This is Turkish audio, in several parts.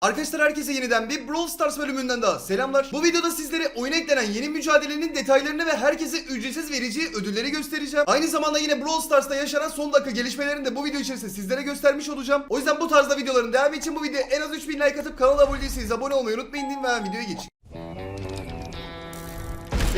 Arkadaşlar herkese yeniden bir Brawl Stars bölümünden daha selamlar. Bu videoda sizlere oyuna eklenen yeni mücadelenin detaylarını ve herkese ücretsiz vereceği ödülleri göstereceğim. Aynı zamanda yine Brawl Stars'ta yaşanan son dakika gelişmelerini de bu video içerisinde sizlere göstermiş olacağım. O yüzden bu tarzda videoların devamı için bu videoya en az 3000 like atıp kanala abone değilseniz abone olmayı unutmayın ve videoya geçeyim.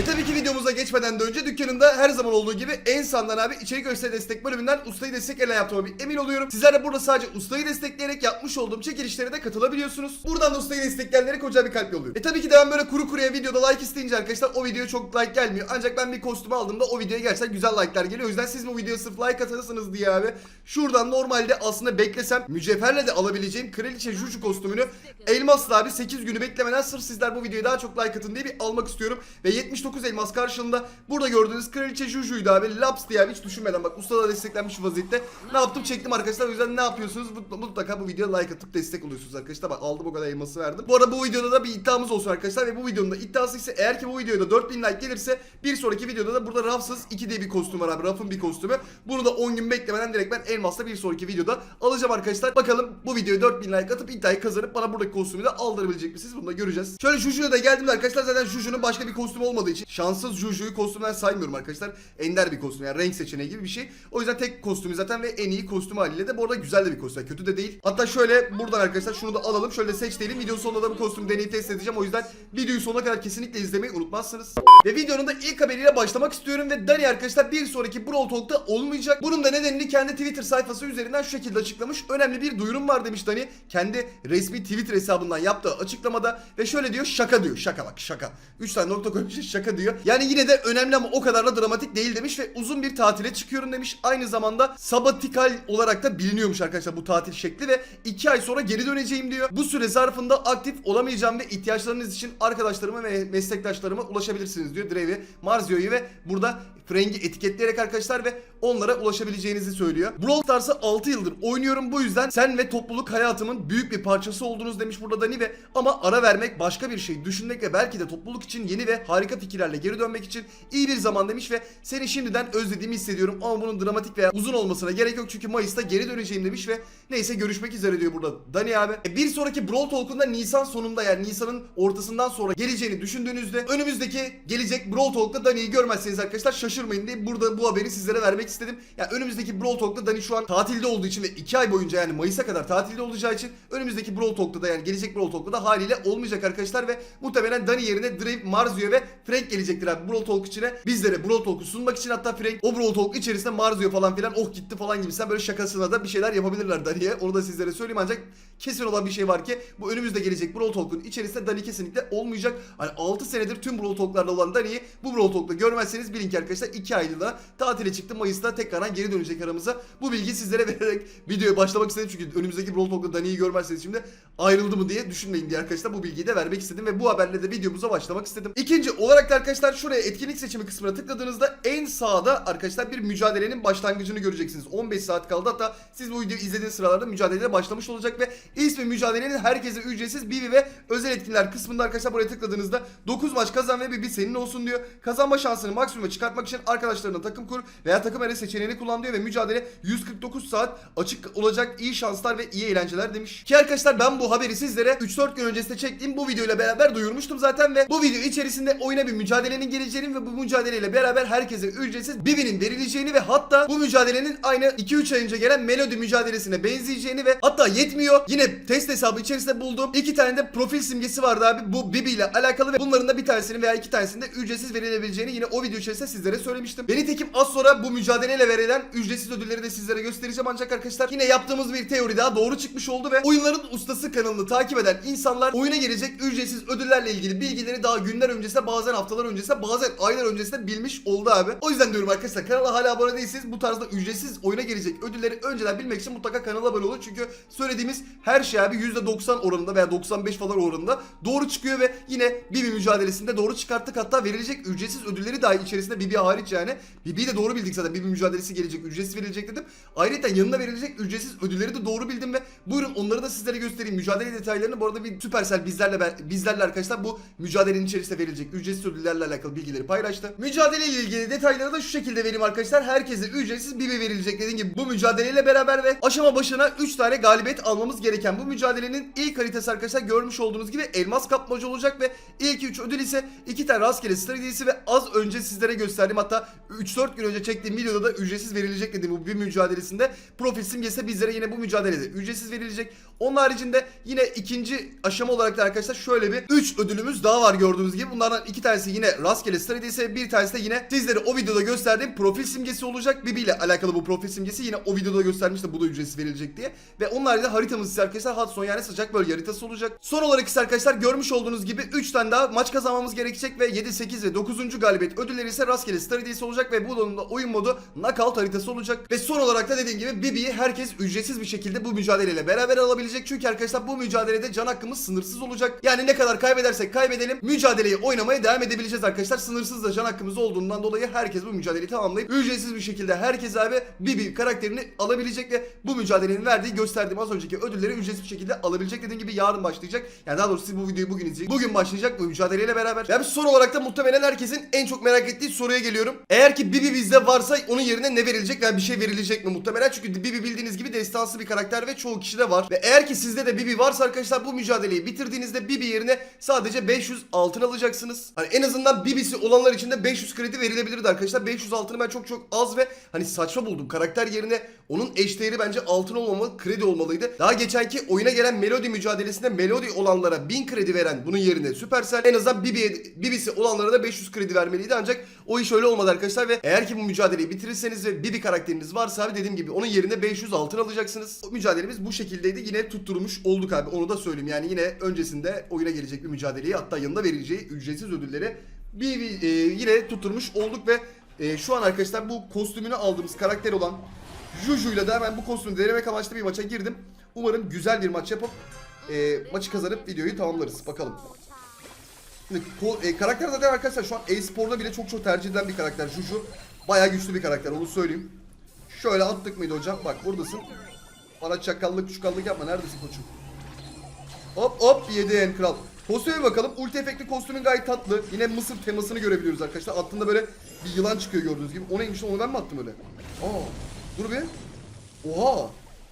Ve tabii ki videomuza geçmeden de önce dükkanında her zaman olduğu gibi en sağdan abi içerik gösteri destek bölümünden ustayı destekleyen yaptığıma bir emin oluyorum. Sizler de burada sadece ustayı destekleyerek yapmış olduğum çekilişlere de katılabiliyorsunuz. Buradan da ustayı destekleyenlere koca bir kalp yolluyorum. E tabii ki de ben böyle kuru kuruya videoda like isteyince arkadaşlar o videoya çok like gelmiyor. Ancak ben bir kostümü aldığımda o videoya gerçekten güzel like'lar geliyor. O yüzden siz bu videoya sırf like atarsanız diye abi şuradan normalde aslında beklesem mücevherle de alabileceğim Kraliçe Juju kostümünü elmasla abi 8 günü beklemeden sırf sizler bu videoya daha çok like atın diye bir almak istiyorum. Ve 79 elmas karşılığında burada gördüğünüz Kraliçe Juju'ydu abi. Laps diye hiç düşünmeden bak usta da desteklenmiş vaziyette. Ne yaptım çektim arkadaşlar. O yüzden ne yapıyorsunuz? Mut- Mutlaka bu videoya like atıp destek oluyorsunuz arkadaşlar. Bak aldım o kadar elması verdim. Bu arada bu videoda da bir iddiamız olsun arkadaşlar. Ve bu videonun da iddiası ise eğer ki bu videoda 4000 like gelirse bir sonraki videoda da burada Rafsız 2 diye bir kostüm var abi. Raf'ın bir kostümü. Bunu da 10 gün beklemeden direkt ben elmasla bir sonraki videoda alacağım arkadaşlar. Bakalım bu videoya 4000 like atıp iddiayı kazanıp bana buradaki kostümü de aldırabilecek misiniz? Bunu da göreceğiz. Şöyle Juju'ya da geldim arkadaşlar. Zaten Juju'nun başka bir kostümü olmadığı için şanssız Juju'yu kostümden saymıyorum arkadaşlar. Ender bir kostüm yani renk seçeneği gibi bir şey. O yüzden tek kostümü zaten ve en iyi kostüm haliyle de bu arada güzel de bir kostüm. Kötü de değil. Hatta şöyle buradan arkadaşlar şunu da alalım. Şöyle seç diyelim. Video sonunda da bu kostümü deneyip test edeceğim. O yüzden videoyu sonuna kadar kesinlikle izlemeyi unutmazsınız. Ve videonun da ilk haberiyle başlamak istiyorum ve Dani arkadaşlar bir sonraki Brawl Talk'ta olmayacak. Bunun da nedenini kendi Twitter sayfası üzerinden şu şekilde açıklamış. Önemli bir duyurum var demiş Dani. Kendi resmi Twitter hesabından yaptığı açıklamada ve şöyle diyor şaka diyor. Şaka bak şaka. 3 tane nokta koymuş şaka diyor. Yani yine de önemli ama o kadar da dramatik değil demiş ve uzun bir tatile çıkıyorum demiş. Aynı zamanda sabatikal olarak da biliniyormuş arkadaşlar bu tatil şekli ve 2 ay sonra geri döneceğim diyor. Bu süre zarfında aktif olamayacağım ve ihtiyaçlarınız için arkadaşlarıma ve meslektaşlarıma ulaşabilirsiniz diyor Drevi, Marzio'yu ve burada Frank'i etiketleyerek arkadaşlar ve onlara ulaşabileceğinizi söylüyor. Brawl Stars'ı 6 yıldır oynuyorum bu yüzden sen ve topluluk hayatımın büyük bir parçası oldunuz demiş burada Dani ve ama ara vermek başka bir şey. Düşünmek ve belki de topluluk için yeni ve harika fikirlerle geri dönmek için iyi bir zaman demiş ve seni şimdiden özlediğimi hissediyorum ama bunun dramatik veya uzun olmasına gerek yok çünkü Mayıs'ta geri döneceğim demiş ve neyse görüşmek üzere diyor burada Dani abi. E, bir sonraki Brawl Talk'unda Nisan sonunda yani Nisan'ın ortasından sonra geleceğini düşündüğünüzde önümüzdeki gelecek Brawl Talk'ta Dani'yi görmezseniz arkadaşlar şaşırmayın diye burada bu haberi sizlere vermek istedim. Yani önümüzdeki Brawl Talk'ta Dani şu an tatilde olduğu için ve 2 ay boyunca yani Mayıs'a kadar tatilde olacağı için önümüzdeki Brawl Talk'ta da yani gelecek Brawl Talk'ta da haliyle olmayacak arkadaşlar ve muhtemelen Dani yerine Drake, Marzio ve Frank gelecektir abi Brawl Talk içine. Bizlere Brawl Talk'u sunmak için hatta Frank o Brawl Talk içerisinde Marzio falan filan oh gitti falan gibisinden böyle şakasına da bir şeyler yapabilirler Dani'ye. Onu da sizlere söyleyeyim ancak kesin olan bir şey var ki bu önümüzde gelecek Brawl Talk'un içerisinde Dani kesinlikle olmayacak. Hani 6 senedir tüm Brawl Talk'larda olan Dani'yi bu Brawl Talk'ta görmezseniz bilin ki arkadaşlar 2 aylığına tatile çıktı. Mayıs'ta tekrardan geri dönecek aramıza. Bu bilgiyi sizlere vererek videoya başlamak istedim çünkü önümüzdeki Brawl Talk'ta Dani'yi görmezseniz şimdi ayrıldı mı diye düşünmeyin diye arkadaşlar bu bilgiyi de vermek istedim ve bu haberle de videomuza başlamak istedim. İkinci olarak da arkadaşlar şuraya etkinlik seçimi kısmına tıkladığınızda en sağda arkadaşlar bir mücadelenin başlangıcını göreceksiniz. 15 saat kaldı hatta siz bu videoyu izlediğiniz sıralarda mücadeleye başlamış olacak ve ismi mücadelenin herkese ücretsiz Bibi ve özel etkinler kısmında arkadaşlar buraya tıkladığınızda 9 maç kazan ve Bibi senin olsun diyor. Kazanma şansını maksimuma çıkartmak için arkadaşlarına takım kur veya takım arası seçeneğini kullan diyor ve mücadele 149 saat açık olacak iyi şanslar ve iyi eğlenceler demiş. Ki arkadaşlar ben bu haberi sizlere 3-4 gün öncesinde çektiğim bu videoyla beraber duyurmuştum zaten ve bu video içerisinde oyuna bir mücadelenin geleceğini ve bu mücadeleyle beraber herkese ücretsiz Bibi'nin verileceğini ve hatta bu mücadelenin aynı 2-3 ay önce gelen Melody mücadelesine benzeyeceğini ve hatta yetmiyor. Yine test hesabı içerisinde bulduğum iki tane de profil simgesi vardı abi bu Bibi ile alakalı ve bunların da bir tanesini veya iki tanesini de ücretsiz verilebileceğini yine o video içerisinde sizlere söylemiştim. Beni tekim az sonra bu mücadeleyle verilen ücretsiz ödülleri de sizlere göstereceğim ancak arkadaşlar yine yaptığımız bir teori daha doğru çıkmış oldu ve oyunların ustası kanalını takip eden insanlar oyuna gelecek ücretsiz ödüllerle ilgili bilgileri daha günler öncesinde bazen haftalar öncesinde bazen aylar öncesinde bilmiş oldu abi. O yüzden diyorum arkadaşlar kanala hala abone değilseniz bu tarzda ücretsiz oyuna gelecek ödülleri önceden bilmek için mutlaka kanala abone olun. Çünkü söylediğimiz her şey abi %90 oranında veya 95 falan oranında doğru çıkıyor ve yine Bibi mücadelesinde doğru çıkarttık. Hatta verilecek ücretsiz ödülleri dahi içerisinde Bibi hariç yani. Bibi'yi de doğru bildik zaten. Bibi mücadelesi gelecek, ücretsiz verilecek dedim. Ayrıca yanına verilecek ücretsiz ödülleri de doğru bildim ve buyurun onları da sizlere göstereyim. mücadele detaylarını bu arada bir Supercell bizlerle ben- bizlerle arkadaşlar bu mücadelenin içerisinde verilecek ücretsiz ödüllerle alakalı bilgileri paylaştı. Mücadele ile ilgili detayları da şu şekilde vereyim arkadaşlar. Herkese ücretsiz Bibi verilecek dediğim gibi bu mücadeleyle beraber ve aşama başına 3 tane galibiyet almamız gereken bu mücadelenin ilk haritası arkadaşlar görmüş olduğunuz gibi elmas kapmacı olacak ve ilk 3 ödül ise 2 tane rastgele star hediyesi ve az önce sizlere gösterdiğim hatta 3-4 gün önce çektiğim videoda da ücretsiz verilecek dediğim bu bir mücadelesinde profil simgesi bizlere yine bu mücadelede ücretsiz verilecek. Onun haricinde yine ikinci aşama olarak da arkadaşlar şöyle bir 3 ödülümüz daha var gördüğünüz gibi. Bunlardan iki tanesi yine rastgele star hediyesi bir tanesi de yine sizlere o videoda gösterdiğim profil simgesi olacak. Bibi ile alakalı bu profil simgesi yine o videoda göstermiştim bu da ücretsiz verilecek diye. Ve onun haricinde haritamız ise arkadaşlar Hudson yani sıcak bölge haritası olacak. Son olarak ise arkadaşlar görmüş olduğunuz gibi 3 tane daha maç kazanmamız gerekecek ve 7, 8 ve 9. galibiyet ödülleri ise rastgele star hediyesi olacak ve bu da oyun modu knockout haritası olacak. Ve son olarak da dediğim gibi Bibi'yi herkes ücretsiz bir şekilde bu mücadeleyle beraber alabilecek. Çünkü arkadaşlar bu mücadelede can hakkımız sınırsız olacak. Yani ne kadar kaybedersek kaybedelim mücadeleyi oynamaya devam edebileceğiz arkadaşlar. Sınırsız da can hakkımız olduğundan dolayı herkes bu mücadeleyi tamamlayıp ücretsiz bir şekilde herkes abi Bibi karakterini alabilecek ve bu mücadelenin verdiği gösterdiğim az önceki ödülleri ücretsiz bir şekilde alabilecek. Dediğim gibi yarın başlayacak. Yani daha doğrusu siz bu videoyu bugün izleyecek. Bugün başlayacak bu mücadeleyle beraber. Ve son olarak da muhtemelen herkesin en çok merak ettiği soruya geliyorum. Eğer ki Bibi bizde varsa onun yerine ne verilecek veya bir şey verilecek mi muhtemelen? Çünkü Bibi bildiğiniz gibi destansı bir karakter ve çoğu kişide var. Ve eğer ki sizde de Bibi varsa arkadaşlar bu mücadeleyi bitirdiğinizde Bibi yerine sadece 500 altın alacaksınız. Hani en azından Bibi'si olanlar için de 500 kredi verilebilirdi arkadaşlar. 500 altını ben çok çok az ve hani saçma buldum. Karakter yerine onun eşdeğeri bence altın olmamalı, kredi olmalıydı. Daha geçenki oyuna gelen Melody mücadelesinde Melody olanlara 1000 kredi veren bunun yerine Supercell en azından Bibi'ye, Bibi'si olanlara da 500 kredi vermeliydi ancak o iş öyle olmadı arkadaşlar ve eğer ki bu mücadeleyi bitirirseniz ve Bibi karakteriniz varsa abi dediğim gibi onun yerine 500 altın alacaksınız. O mücadelemiz bu şekildeydi. Yine tutturmuş olduk abi. Onu da söyleyeyim. Yani yine öncesinde oyuna gelecek bir mücadeleyi hatta yanında verileceği ücretsiz ödülleri bir, e, yine tutturmuş olduk ve e, şu an arkadaşlar bu kostümünü aldığımız karakter olan Juju'yla da hemen bu kostümü denemek amaçlı bir maça girdim. Umarım güzel bir maç yapıp e, maçı kazanıp videoyu tamamlarız. Bakalım. Şimdi e, karakter zaten arkadaşlar şu an e-sporda bile çok çok tercih edilen bir karakter. Juju bayağı güçlü bir karakter onu söyleyeyim. Şöyle attık mıydı hocam? Bak buradasın. Bana çakallık çukallık yapma. Neredesin koçum? Hop hop yedi kral. Kostüme bakalım. Ulti efektli kostümün gayet tatlı. Yine Mısır temasını görebiliyoruz arkadaşlar. Attığında böyle bir yılan çıkıyor gördüğünüz gibi. O neymiş onu ben mi attım öyle? Aa, dur bir. Oha.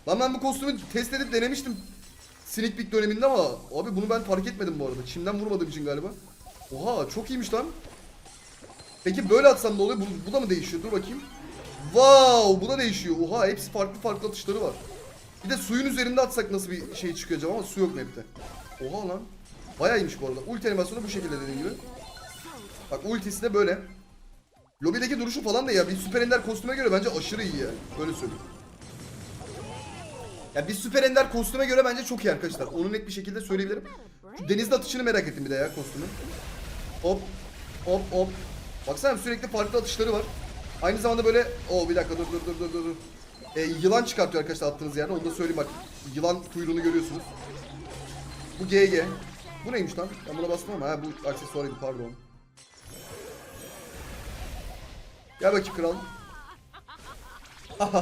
Lan ben bu kostümü test edip denemiştim. Sneak Peek döneminde ama abi bunu ben fark etmedim bu arada. Çimden vurmadığım için galiba. Oha çok iyiymiş lan. Peki böyle atsam ne oluyor? Bu, bu da mı değişiyor? Dur bakayım. Wow bu da değişiyor. Oha hepsi farklı farklı atışları var. Bir de suyun üzerinde atsak nasıl bir şey çıkıyor acaba ama su yok map'te. Oha lan. Bayağı iyiymiş bu arada. Ulti animasyonu bu şekilde dediğim gibi. Bak ultisi de böyle. Lobideki duruşu falan da ya bir süper ender kostüme göre bence aşırı iyi ya. Öyle söyleyeyim. Ya bir süper ender kostüme göre bence çok iyi arkadaşlar. Onu net bir şekilde söyleyebilirim. Şu denizde atışını merak ettim bir de ya kostümü. Hop hop hop. Baksana sürekli farklı atışları var. Aynı zamanda böyle o bir dakika dur dur dur dur dur. E, yılan çıkartıyor arkadaşlar attığınız yerde. Onu da söyleyeyim bak. Yılan kuyruğunu görüyorsunuz. Bu GG. Bu neymiş lan? Ben buna bastım ama ha bu aksesuarıydı pardon. Gel bakayım kral.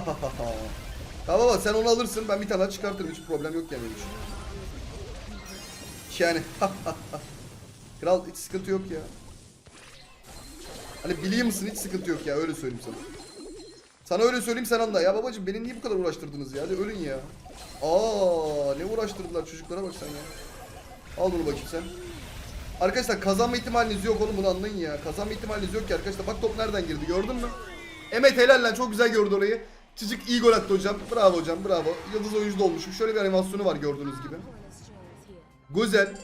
tamam baba sen onu alırsın ben bir tane daha çıkartırım hiç problem yok yani. benim için. Yani Kral hiç sıkıntı yok ya. Hani biliyor musun hiç sıkıntı yok ya öyle söyleyeyim sana. Sana öyle söyleyeyim sen anla. Ya babacım beni niye bu kadar uğraştırdınız ya? Hadi ölün ya. Aa ne uğraştırdılar çocuklara bak sen ya. Al bunu bakayım sen. Arkadaşlar kazanma ihtimaliniz yok oğlum bunu anlayın ya. Kazanma ihtimaliniz yok ki arkadaşlar. Bak top nereden girdi gördün mü? Emet helal lan çok güzel gördü orayı. Çocuk iyi gol attı hocam. Bravo hocam bravo. Yıldız oyuncu da olmuşum. Şöyle bir animasyonu var gördüğünüz gibi. Güzel.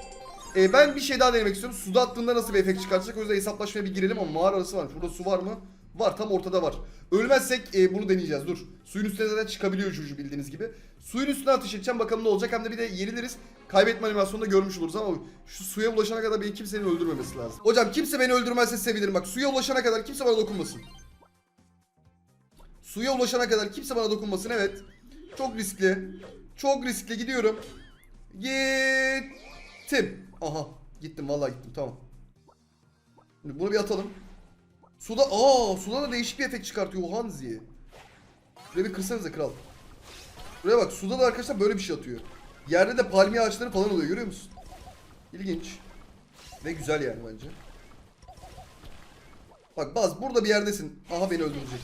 Ee, ben bir şey daha denemek istiyorum. Suda attığında nasıl bir efekt çıkartacak? O yüzden hesaplaşmaya bir girelim ama mağara arası var. Burada su var mı? Var tam ortada var. Ölmezsek e, bunu deneyeceğiz. Dur. Suyun üstüne zaten çıkabiliyor çocuğu bildiğiniz gibi. Suyun üstüne ateş edeceğim bakalım ne olacak. Hem de bir de yeniliriz. Kaybetme animasyonunu da görmüş oluruz ama şu suya ulaşana kadar beni kimsenin öldürmemesi lazım. Hocam kimse beni öldürmezse sevinirim. Bak suya ulaşana kadar kimse bana dokunmasın. Suya ulaşana kadar kimse bana dokunmasın evet. Çok riskli. Çok riskli gidiyorum. Gittim. Aha gittim vallahi gittim tamam. Şimdi bunu bir atalım. Suda aa suda da değişik bir efekt çıkartıyor o Hanzi. Şuraya bir kırsanıza kral. Buraya bak suda da arkadaşlar böyle bir şey atıyor. Yerde de palmiye ağaçları falan oluyor görüyor musun? İlginç. Ve güzel yani bence. Bak Baz burada bir yerdesin. Aha beni öldürecek.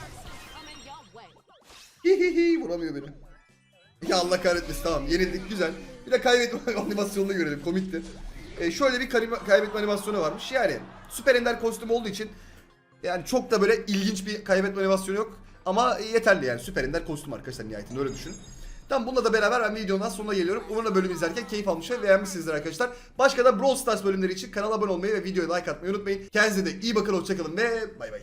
Hihihi vuramıyor beni. Ya Allah kahretmesin tamam yenildik güzel. Bir de kaybetme animasyonunu görelim komikti. Ee, şöyle bir kaybetme animasyonu varmış yani süper ender kostüm olduğu için yani çok da böyle ilginç bir kaybetme animasyonu yok. Ama yeterli yani süper ender kostüm arkadaşlar nihayetinde öyle düşünün. Tamam bununla da beraber ben videonun sonuna geliyorum. Umarım bölüm izlerken keyif almış ve beğenmişsinizdir arkadaşlar. Başka da Brawl Stars bölümleri için kanala abone olmayı ve videoya like atmayı unutmayın. Kendinize de iyi bakın hoşçakalın ve bay bay.